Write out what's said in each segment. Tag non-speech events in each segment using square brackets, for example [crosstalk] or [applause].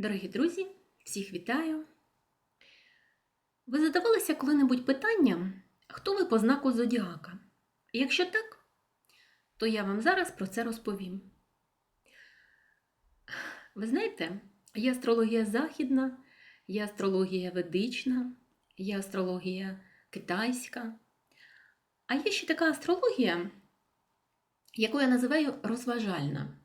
Дорогі друзі, всіх вітаю! Ви задавалися коли-небудь питанням, хто ви по знаку Зодіака? І Якщо так, то я вам зараз про це розповім. Ви знаєте, є астрологія західна, є астрологія ведична, є астрологія китайська. А є ще така астрологія, яку я називаю розважальна.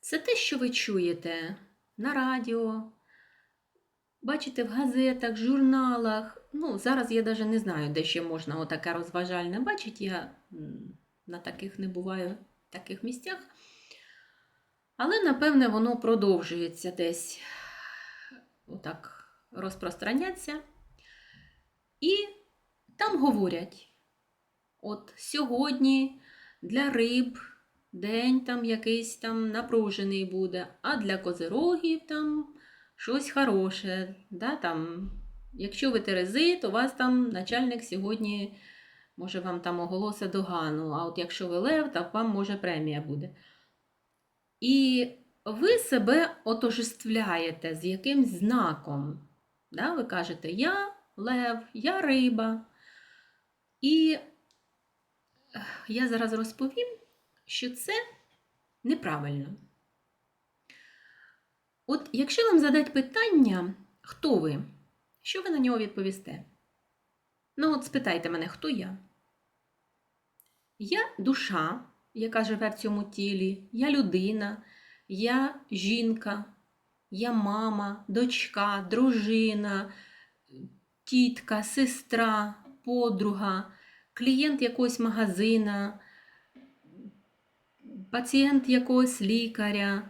Це те, що ви чуєте на радіо, бачите в газетах, журналах. Ну, зараз я навіть не знаю, де ще можна отаке розважальне бачити. Я на таких не буваю в таких місцях. Але, напевне, воно продовжується десь отак розпространяться. І там говорять: от сьогодні для риб день там якийсь там напружений буде, а для козирогів там щось хороше. Да, там, якщо ви Терези, то вас там начальник сьогодні може вам там оголосить догану, а от якщо ви Лев, то вам може премія буде. І ви себе отожествляєте з якимсь знаком. Да? Ви кажете, я лев, я риба. І я зараз розповім, що це неправильно. От якщо вам задать питання, хто ви, що ви на нього відповісте? Ну, от спитайте мене, хто я? Я душа, яка живе в цьому тілі, я людина, я жінка, я мама, дочка, дружина, тітка, сестра, подруга, клієнт якогось магазина, пацієнт якогось лікаря,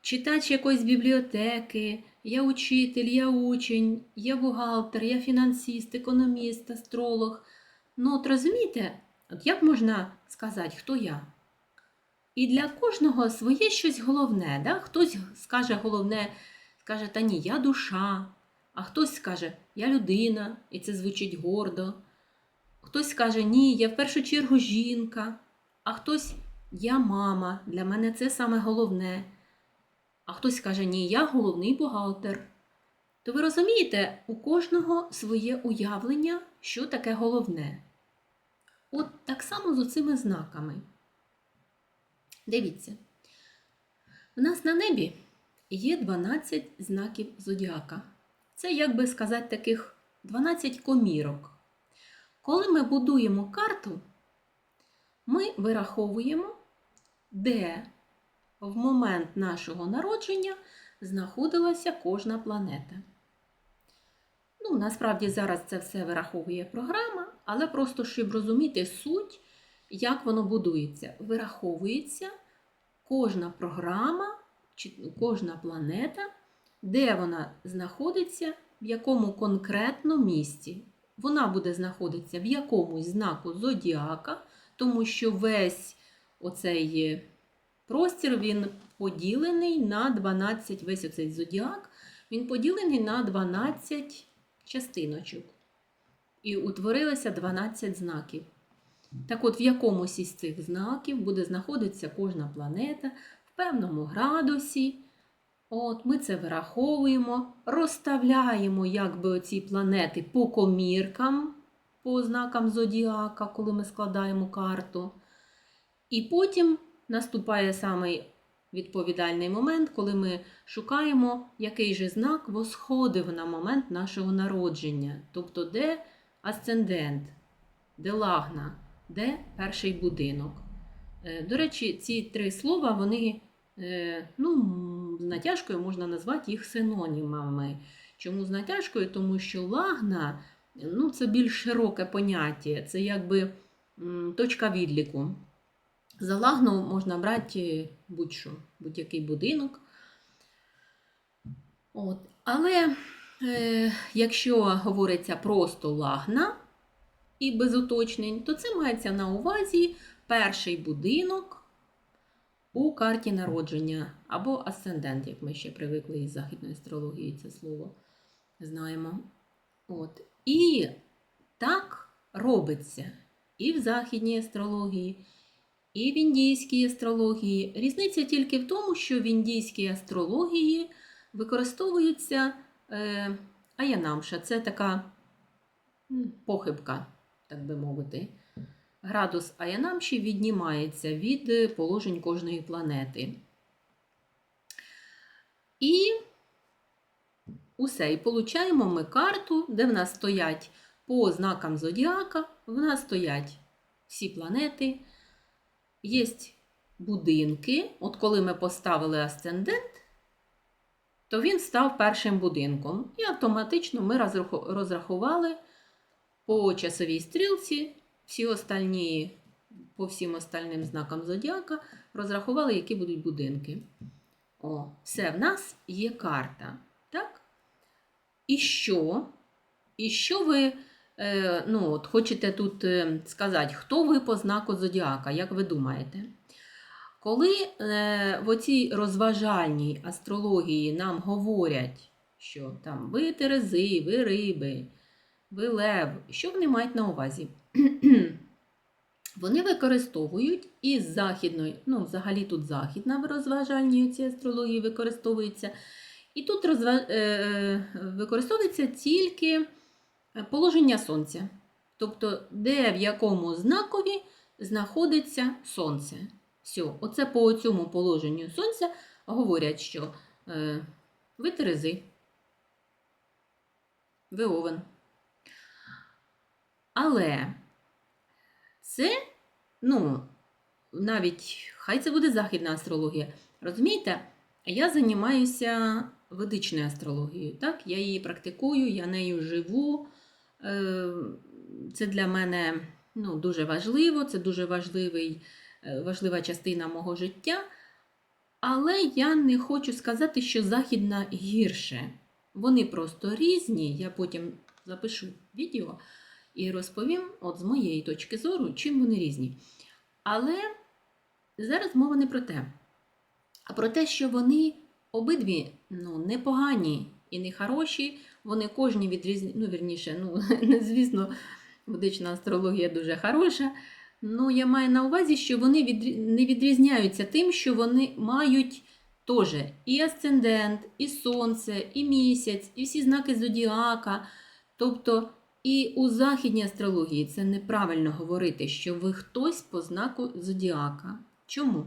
читач якоїсь бібліотеки, я учитель, я учень, я бухгалтер, я фінансист, економіст, астролог. Ну, от розумієте, от як можна сказати, хто я? І для кожного своє щось головне. Да? Хтось скаже головне, скаже, та ні, я душа, а хтось скаже, я людина, і це звучить гордо. Хтось скаже, ні, я в першу чергу жінка, а хтось я мама, для мене це саме головне. А хтось каже, ні, я головний бухгалтер. То ви розумієте, у кожного своє уявлення, що таке головне. От так само з оцими знаками. Дивіться, в нас на небі є 12 знаків зодіака. Це, як би сказати, таких 12 комірок. Коли ми будуємо карту, ми вираховуємо, де в момент нашого народження знаходилася кожна планета. Ну, насправді зараз це все вираховує програма, але просто щоб розуміти суть, як воно будується. Вираховується кожна програма, чи кожна планета, де вона знаходиться, в якому конкретно місці. Вона буде знаходитися в якомусь знаку зодіака, тому що весь оцей простір він поділений на 12, весь оцей зодіак, він поділений на 12 частиночок. І утворилося 12 знаків. Так от, в якомусь із цих знаків буде знаходитися кожна планета в певному градусі. От, Ми це вираховуємо, розставляємо якби оці планети по коміркам, по знакам зодіака, коли ми складаємо карту. І потім наступає самий відповідальний момент, коли ми шукаємо, який же знак восходив на момент нашого народження. Тобто, де асцендент, де лагна, де перший будинок. Е, До речі, ці три слова, вони е, ну, з натяжкою можна назвати їх синонімами. Чому з натяжкою? Тому що лагна ну, це більш широке поняття, це якби точка відліку. За лагну можна брати будь-що, будь-який будинок. От. Але е, якщо говориться просто лагна і без уточнень, то це мається на увазі перший будинок у карті народження або асцендент, як ми ще привикли із західної астрології це слово знаємо. От. І так робиться і в західній астрології, і в індійській астрології. Різниця тільки в тому, що в індійській астрології використовується е, аянамша. Це така похибка, так би мовити. Градус аянамші віднімається від е, положень кожної планети. І усе. І получаємо ми карту, де в нас стоять по знакам зодіака, в нас стоять всі планети. Є будинки. От коли ми поставили асцендент, то він став першим будинком. І автоматично ми розрахували по часовій стрілці всі остальні, по всім остальним знакам зодіака, розрахували, які будуть будинки. О, все, в нас є карта. Так? І що? І що ви ну, от, хочете тут е, сказати, хто ви по знаку зодіака, як ви думаєте? Коли е, в оцій розважальній астрології нам говорять, що там ви терези, ви риби, ви лев, що вони мають на увазі? [clears throat] Вони використовують із західної, ну, взагалі тут західна в розважальній цій астрології використовується. І тут розва... е, е, використовується тільки положення сонця. Тобто, де в якому знакові знаходиться сонце. Все, оце по цьому положенню сонця говорять, що е, ви Терези, ви Овен. Але це, ну, навіть хай це буде західна астрологія. Розумієте, я займаюся ведичною астрологією. Так? Я її практикую, я нею живу. Е, Це для мене ну, дуже важливо, це дуже важливий, е, важлива частина мого життя. Але я не хочу сказати, що західна гірше. Вони просто різні. Я потім запишу відео і розповім, от з моєї точки зору, чим вони різні. Але зараз мова не про те, а про те, що вони обидві ну, непогані і не хороші, вони кожні відрізні, ну, вірніше, ну, [laughs] звісно, ведична астрологія дуже хороша. Ну, я маю на увазі, що вони відрі... не відрізняються тим, що вони мають теж і асцендент, і сонце, і місяць, і всі знаки зодіака. Тобто, і у західній астрології це неправильно говорити, що ви хтось по знаку зодіака. Чому?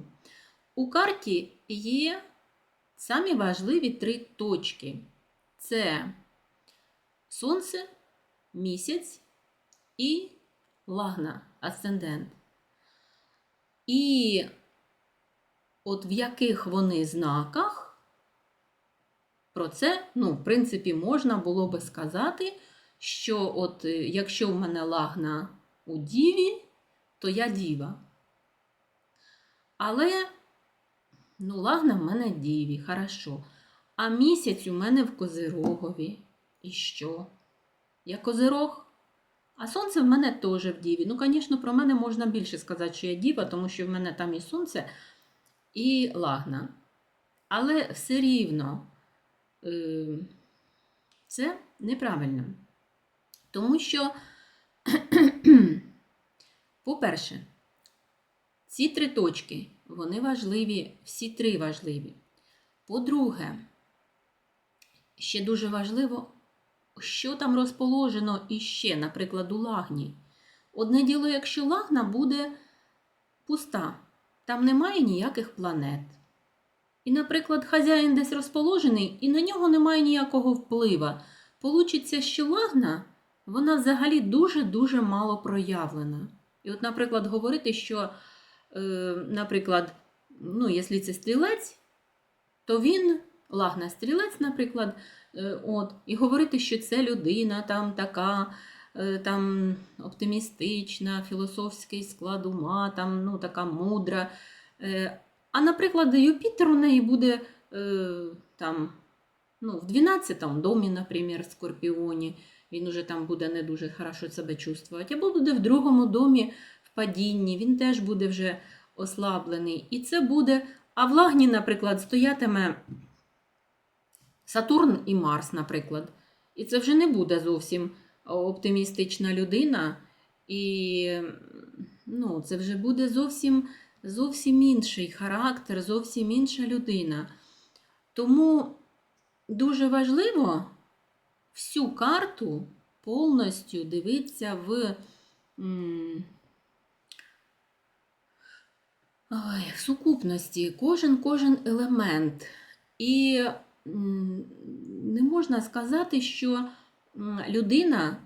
У карті є самі важливі три точки: це Сонце, місяць і лагна, асцендент. І от в яких вони знаках, про це, ну, в принципі, можна було би сказати, що от е, якщо в мене лагна у діві, то я діва. Але, ну, лагна в мене діві, хорошо. А місяць у мене в Козирогові. І що? Я Козирог? А сонце в мене теж в діві. Ну, звісно, про мене можна більше сказати, що я діва, тому що в мене там і сонце, і лагна. Але все рівно е, це неправильно. Тому що, [clears throat] по-перше, ці три точки, вони важливі, всі три важливі. По-друге, ще дуже важливо, що там розположено іще, наприклад, у лагні. Одне діло, якщо лагна буде пуста, там немає ніяких планет. І, наприклад, хазяїн десь розположений, і на нього немає ніякого вплива. Получиться, що лагна, вона взагалі дуже-дуже мало проявлена. І от, наприклад, говорити, що, е, наприклад, ну, якщо це стрілець, то він, лагна стрілець, наприклад, е, от, і говорити, що це людина там така е, там, оптимістична, філософський склад ума, там, ну, така мудра. Е, а, наприклад, Юпітер у неї буде там, ну, в 12 му домі, наприклад, Скорпіоні. Він уже там буде не дуже хорошо себе чувствувати. Або буде в другому домі в падінні, він теж буде вже ослаблений. І це буде. А в лагні, наприклад, стоятиме Сатурн і Марс, наприклад. І це вже не буде зовсім оптимістична людина. І ну, це вже буде зовсім, зовсім інший характер, зовсім інша людина. Тому дуже важливо всю карту повністю дивитися в, ой, в сукупності, кожен кожен елемент. І не можна сказати, що людина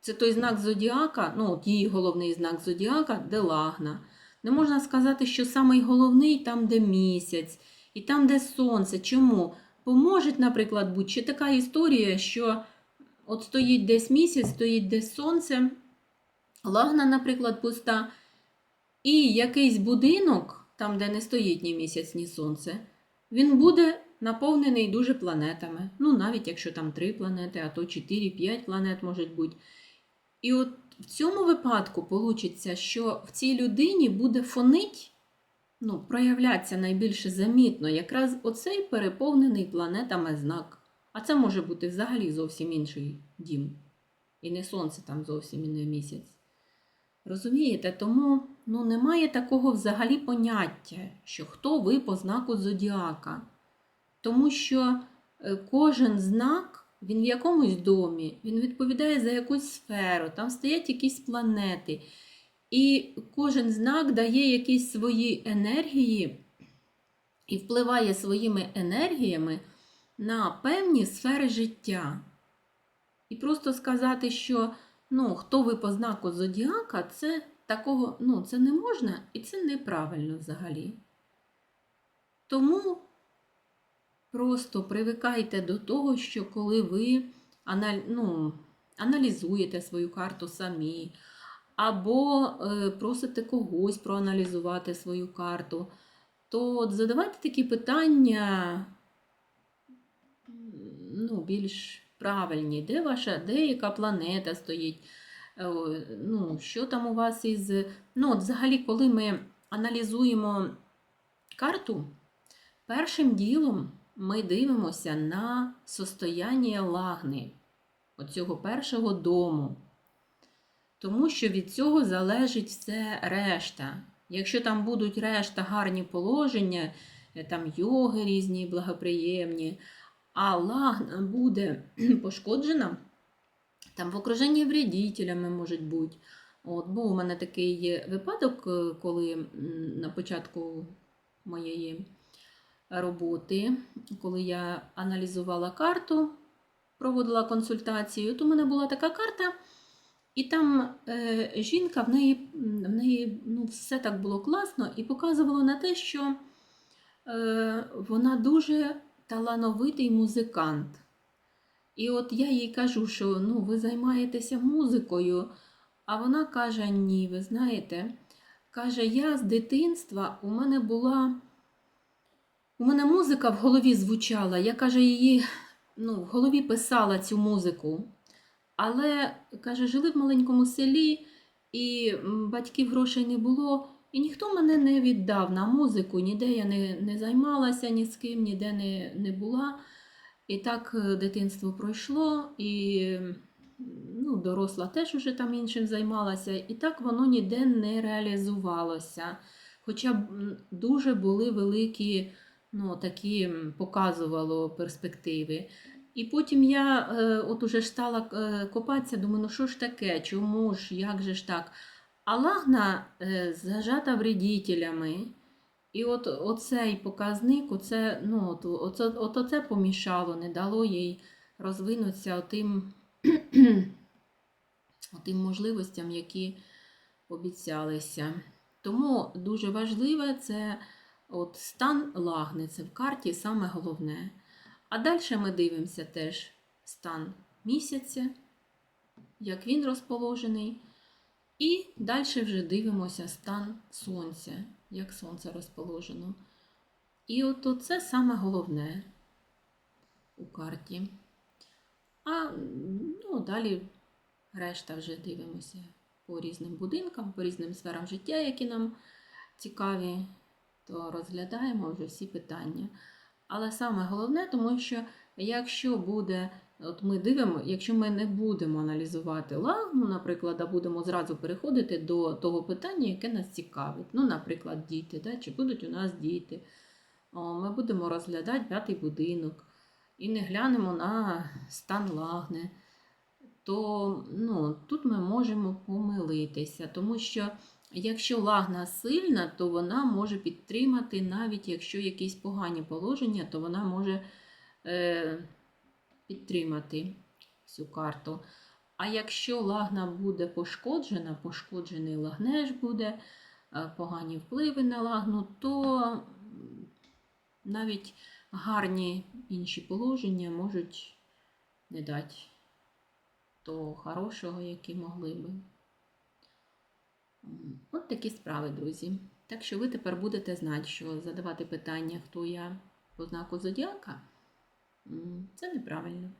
це той знак зодіака, ну, от її головний знак зодіака, де лагна. Не можна сказати, що самий головний там, де місяць, і там, де сонце. Чому? Бо може, наприклад, бути ще така історія, що от стоїть десь місяць, стоїть десь сонце, лагна, наприклад, пуста, і якийсь будинок, там, де не стоїть ні місяць, ні сонце, він буде наповнений дуже планетами. Ну, навіть якщо там три планети, а то 4-5 планет можуть бути. І от в цьому випадку вийде, що в цій людині буде фонить, ну, проявлятися найбільше замітно, якраз оцей переповнений планетами знак. А це може бути взагалі зовсім інший дім. І не сонце там зовсім і не місяць. Розумієте, тому ну, немає такого взагалі поняття, що хто ви по знаку зодіака. Тому що е, кожен знак, він в якомусь домі, він відповідає за якусь сферу, там стоять якісь планети. І кожен знак дає якісь свої енергії і впливає своїми енергіями на певні сфери життя. І просто сказати, що ну, хто ви по знаку зодіака, це такого ну, це не можна і це неправильно взагалі. Тому просто привикайте до того, що коли ви ну, аналізуєте свою карту самі, або е, просите когось проаналізувати свою карту, то задавайте такі питання ну, більш правильні. Де ваша, де яка планета стоїть? Е, Ну, що там у вас із. Ну, от взагалі, коли ми аналізуємо карту, першим ділом ми дивимося на состояння лагни оцього першого дому. Тому що від цього залежить все решта. Якщо там будуть решта гарні положення, е, там йоги різні, благоприємні, а лагна буде [clears throat] пошкоджена, там в окруженні вредителями можуть бути. От, Був у мене такий випадок, е, коли на початку моєї роботи, коли я аналізувала карту, проводила консультацію, то в мене була така карта, і там е, жінка в неї, в неї ну, все так було класно і показувало на те, що е, вона дуже талановитий музикант. І от я їй кажу, що ну, ви займаєтеся музикою, а вона каже: ні, ви знаєте, каже, я з дитинства у мене була. У мене музика в голові звучала, я каже, її ну, в голові писала цю музику. Але, каже, жили в маленькому селі, і батьків грошей не було, і ніхто мене не віддав на музику, ніде я не, не займалася ні з ким, ніде не, не була. І так е, дитинство пройшло, і ну, доросла теж уже там іншим займалася, і так воно ніде не реалізувалося. Хоча дуже були великі, ну, такі показувало перспективи. І потім я е, от уже ж стала е, копатися, думаю, ну що ж таке, чому ж, як же ж так? А лагна е, зажата вредителями. І от оцей показник, оце, ну, от, оце, от оце помішало, не дало їй розвинутися отим, [clears throat] отим можливостям, які обіцялися. Тому дуже важливе це от стан лагни, це в карті саме головне. А далі ми дивимося теж стан місяця, як він розположений. І далі вже дивимося стан сонця, як сонце розположено. І от це саме головне у карті. А ну, далі решта вже дивимося по різним будинкам, по різним сферам життя, які нам цікаві, то розглядаємо вже всі питання. Але саме головне, тому що якщо буде, от ми дивимо, якщо ми не будемо аналізувати лагну, наприклад, а будемо зразу переходити до того питання, яке нас цікавить. Ну, наприклад, діти, да? чи будуть у нас діти. Ми будемо розглядати п'ятий будинок. і не глянемо на стан лагни, то ну, тут ми можемо помилитися, тому що якщо лагна сильна, то вона може підтримати, навіть якщо якісь погані положення, то вона може е, підтримати цю карту. А якщо лагна буде пошкоджена, пошкоджений лагнеж буде, е, погані впливи на лагну, то навіть гарні інші положення можуть не дати того хорошого, яке могли би. От такі справи, друзі. Так що ви тепер будете знати, що задавати питання, хто я по знаку зодіака, це неправильно.